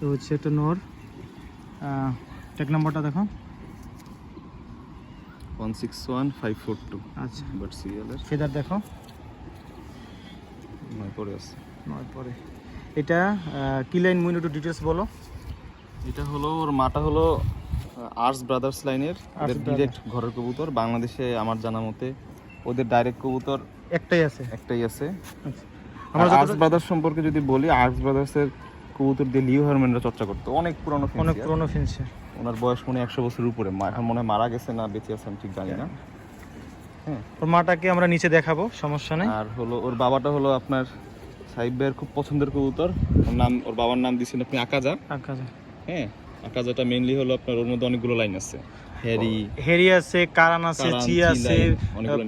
তো হচ্ছে একটা নর। টেক নাম্বারটা দেখো। One six one five four two. আচ্ছা। বাট সিরিয়ালের ফেদার দেখো। নয় পরে আছে। নয় পরে। এটা কি লাইন মুইন একটু ডিটেলস বলো? এটা হলো ওর মাটা হলো আর্টস ব্রাদার্স লাইনের। ডিরেক্ট ঘরের কবুতর। বাংলাদেশে আমার জানা মতে ওদের ডাইরেক্ট কবুতর একটাই আছে। একটাই আছে। আমরা আর্টস ব্রাদার্স সম্পর্কে যদি বলি আর্টস ব্রাদার্সের কবুতর দিয়ে লিও হারম্যানরা চর্চা করতো। অনেক পুরনো অনেক পুরনো পুরোনো ওনার বয়স মনে একশো বছর উপরে। মা- এখন মনে হয় মারা গেছে না বেঁচে আছে আমি ঠিক জানি না। হ্যাঁ। ওর মাটাকে আমরা নিচে দেখাবো সমস্যা নেই। আর হলো ওর বাবাটা হলো আপনার সাহিব ভাইয়ের খুব পছন্দের কবুতর। ওর নাম ওর বাবার নাম দিয়েছেন আপনি আকাজা। আকাজা। হ্যাঁ আকাজাটা মেনলি হলো আপনার ওর মধ্যে অনেকগুলো লাইন আছে। হ্যারি হেরি আছে কারান আছে চি আছে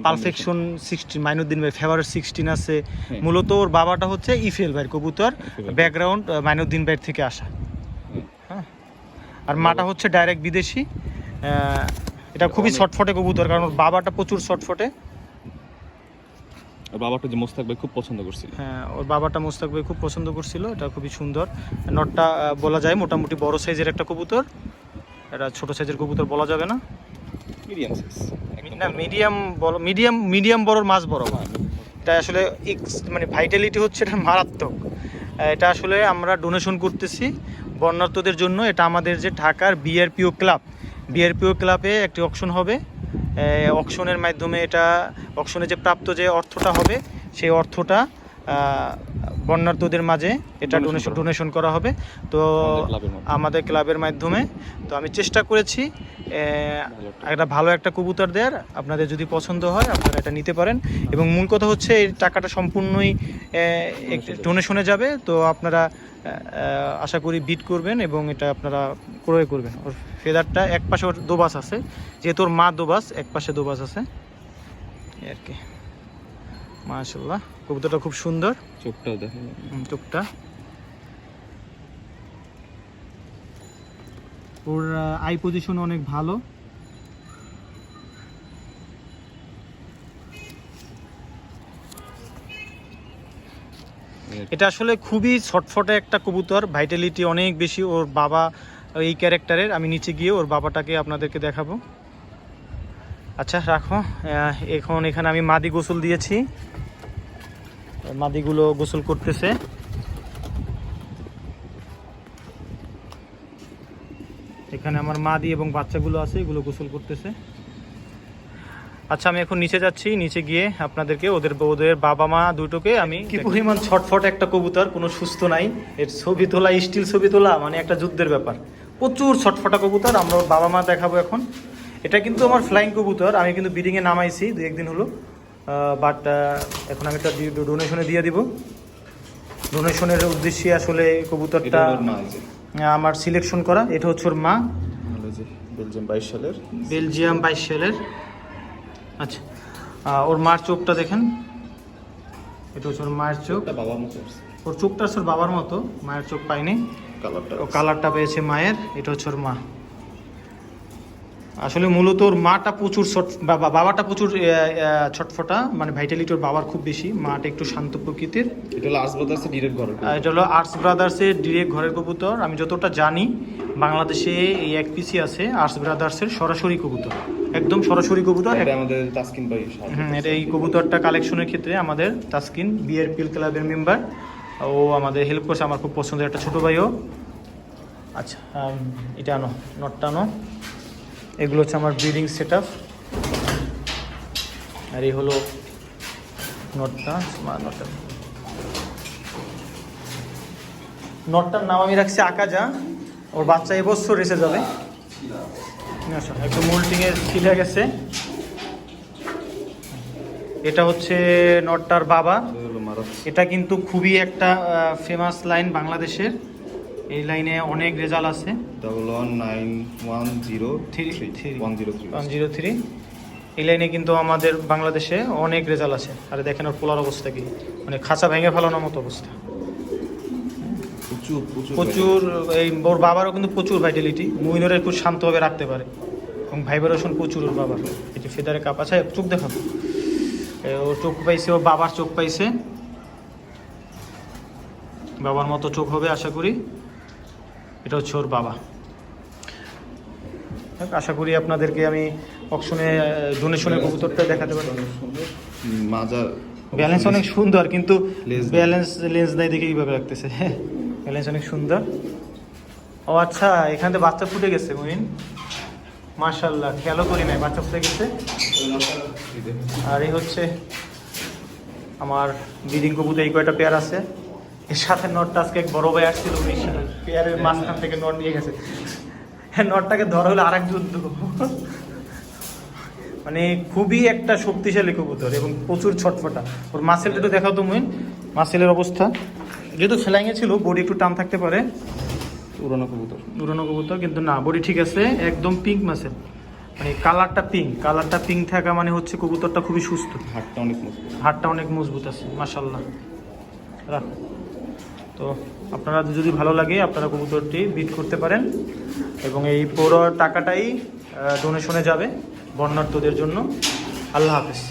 পারফেকশন সিক্সটিন মাইনুদ্দিন ভাই ফেভারিট সিক্সটিন আছে। হ্যাঁ। মূলত ওর বাবাটা হচ্ছে ইফেল ভাইয়ের কবুতর ব্যাকগ্রাউন্ড মাইনুদ্দিন ভাইয়ের থেকে আসা। হ্যাঁ। আর মাটা হচ্ছে ডাইরেক্ট বিদেশি। এটা খুবই শর্টফটে কবুতর কারণ ওর বাবাটা প্রচুর শর্টফটে ওর বাবাটা যে মোস্তাক ভাই খুব পছন্দ করছিল। হ্যাঁ ওর বাবাটা মোস্তাক ভাই খুব পছন্দ করছিল এটা খুবই সুন্দর। নটটা বলা যায় মোটামুটি বড় সাইজের একটা কবুতর। এটা ছোট সাইজের কবুতর বলা যাবে না? মিডিয়াম সাইজ না মিডিয়াম বড় মিডিয়াম মিডিয়াম বড়র মাছ বড়। এটা আসলে মানে ভাইটালিটি হচ্ছে এটা মারাত্মক। এটা আসলে আমরা ডোনেশন করতেছি বর্ণার্থদের জন্য। এটা আমাদের যে ঢাকার বিআরপিও ক্লাব বিআরপিও ক্লাবে একটি অকশন হবে। অকশনের মাধ্যমে এটা অকশনে যে প্রাপ্ত যে অর্থটা হবে সেই অর্থটা আহ, বর্ণার্থদের মাঝে এটা ডোনেশন করা হবে। ডোনেশন করা হবে। তো আমাদের ক্লাবের মাধ্যমে। তো আমি চেষ্টা করেছি একটা- ভালো একটা কবুতর দেওয়ার আপনাদের যদি পছন্দ হয় আপনারা এটা নিতে পারেন। এবং মূল কথা হচ্ছে এই টাকাটা সম্পূর্ণই ডোনেশনে যাবে। তো আপনারা আশা করি বিট করবেন এবং এটা আপনারা ক্রয় করবেন। ওর ফেদারটা এক পাশে ওর দোবাস আছে। যেহেতু ওর মা দোবাস এক পাশে দোবাস আছে। আর কি। মাশাল্লাহ কবুতরটা খুব সুন্দর। চোখটাও দেখেন। চোখটা। ওর আই পজিশন অনেক ভালো। এটা আসলে খুবই ছটফটে একটা কবুতর। ভাইটালিটি অনেক বেশি ওর বাবা এই ক্যারেক্টারের আমি নিচে গিয়ে ওর বাবাটাকে আপনাদেরকে দেখাবো। আচ্ছা রাখো। এখন এখানে আমি মাদি গোসল দিয়েছি। মাদিগুলো গোসল করতেছে। এখানে আমার মাদি এবং বাচ্চাগুলো আছে এগুলো গোসল করতেছে। আচ্ছা আমি এখন নিচে যাচ্ছি। নিচে গিয়ে আপনাদেরকে ওদের ওদের বাবা মা দুটোকে আমি কি পরিমাণ ছটফট একটা কবুতর কোনো সুস্থ নাই। এর ছবি তোলা স্টিল ছবি তোলা মানে একটা যুদ্ধের ব্যাপার। প্রচুর ছটফটা কবুতর আমরা বাবা মা দেখাবো এখন। এটা কিন্তু আমার ফ্লাইং কবুতর আমি কিন্তু বিডিংয়ে নামাইছি দু একদিন হলো। বাট এখন আমি এটা ডোনেশনে দিয়ে দিব। ডোনেশনের উদ্দেশ্যে আসলে কবুতরটা আমার সিলেকশন করা। এটা হচ্ছে ওর মা। বেলজিয়াম বাইশ সালের। বেলজিয়াম বাইশ সালের। আচ্ছা ওর মার চোখটা দেখেন। এটা হচ্ছে ওর মায়ের চোখ। বাবার মতো ওর চোখটা ওর বাবার মতো মায়ের চোখ পাইনি কালারটা ও কালারটা পেয়েছে মায়ের এটা হচ্ছে ওর মা। আসলে মূলত ওর মাটা প্রচুর ছট বাবা বাবাটা প্রচুর ছটফটা মানে ভাইটালিটি ওর বাবার খুব বেশি মাটা একটু শান্ত প্রকৃতির। এটা হলো আর্টস ব্রাদার্সের ডিরেক্ট ঘরের এটা হলো আর্টস ব্রাদার্সের ডিরেক্ট ঘরের কবুতর। আমি যতটা জানি বাংলাদেশে এই এক পিসি আছে আর্টস ব্রাদার্সের সরাসরি কবুতর। একদম সরাসরি কবুতর। এটা আমাদের তাসকিন ভাই এটা এই কবুতরটা কালেকশনের ক্ষেত্রে আমাদের তাসকিন বিআরপিএল ক্লাবের মেম্বার ও আমাদের হেল্প করছে আমার খুব পছন্দের একটা ছোটো ভাইও। আচ্ছা এটা আনো নটটা আনো। এগুলো হচ্ছে আমার ব্রিডিং সেট আর এই হলো নটটা নটটা। নটটার নাম আমি রাখছি আকাজা। ওর বাচ্চা এবছর রেসে যাবে। আচ্ছা একটু মোল্টিংয়ে ছিলে গেছে। এটা হচ্ছে নটটার বাবা। এটা কিন্তু খুবই একটা ফেমাস লাইন বাংলাদেশের। এই লাইনে অনেক রেজাল্ট আছে। Double one nine one zero three three one zero three one zero three এই লাইনে কিন্তু আমাদের বাংলাদেশে অনেক রেজাল্ট আছে। আর দেখেন ওর পোলার অবস্থা কি। মানে খাঁচা ভেঙে ফেলানোর মতো অবস্থা। প্রচুর প্রচুর এই ওর বাবারও কিন্তু প্রচুর ভাইটালিটি মুইনরে খুব শান্তভাবে রাখতে পারে। এবং ভাইব্রেশন প্রচুর ওর বাবার। যে ফেদারে কাপ আছে চোখ দেখো ওর চোখ পাইছে ও বাবার চোখ পাইছে। বাবার মতো চোখ হবে আশা করি। এটা হচ্ছে ওর বাবা আশা করি আপনাদেরকে আমি অকশনে ডোনেশনের কবুতরটা দেখাতে পারি। মাজার ব্যালেন্স অনেক সুন্দর কিন্তু। ব্যালেন্স লেন্স দেয় দেখে এইভাবে রাখতেছে। ব্যালেন্স অনেক সুন্দর। ও আচ্ছা এখান থেকে বাচ্চা ফুটে গেছে মহিন। মার্শাল্লাহ খেয়ালও করি নাই বাচ্চা ফুটে গেছে। আর এই হচ্ছে আমার বিডিং কবুতর এই কয়টা পেয়ার আছে। এর সাথে নটটা আজকে এক বড় ভাই আসছিল উনি। পেয়ারের মাঝখান থেকে নট নিয়ে গেছে। হ্যাঁ নটটাকে ধরা হলো আর এক যুদ্ধ মানে খুবই একটা শক্তিশালী কবুতর এবং প্রচুর ছটফটা। ওর মাসেলটা একটু দেখাও তো মুইন। মাসেলের অবস্থা। যেহেতু ফেলাইঙে ছিল বডি একটু টান থাকতে পারে। উড়ানো কবুতর। উড়ানো কবুতর কিন্তু না বডি ঠিক আছে একদম পিঙ্ক মাসেল মানে কালারটা পিঙ্ক কালারটা পিঙ্ক থাকা মানে হচ্ছে কবুতরটা খুবই সুস্থ। হাতটা অনেক মজবুত। হাড়টা অনেক মজবুত আছে মাশাল্লাহ রাখ। তো আপনারা যদি ভালো লাগে, আপনারা কবুতরটি বিট করতে পারেন এবং এই পুরো টাকাটাই ডোনেশনে যাবে বন্যার্থদের জন্য। আল্লাহ হাফেজ।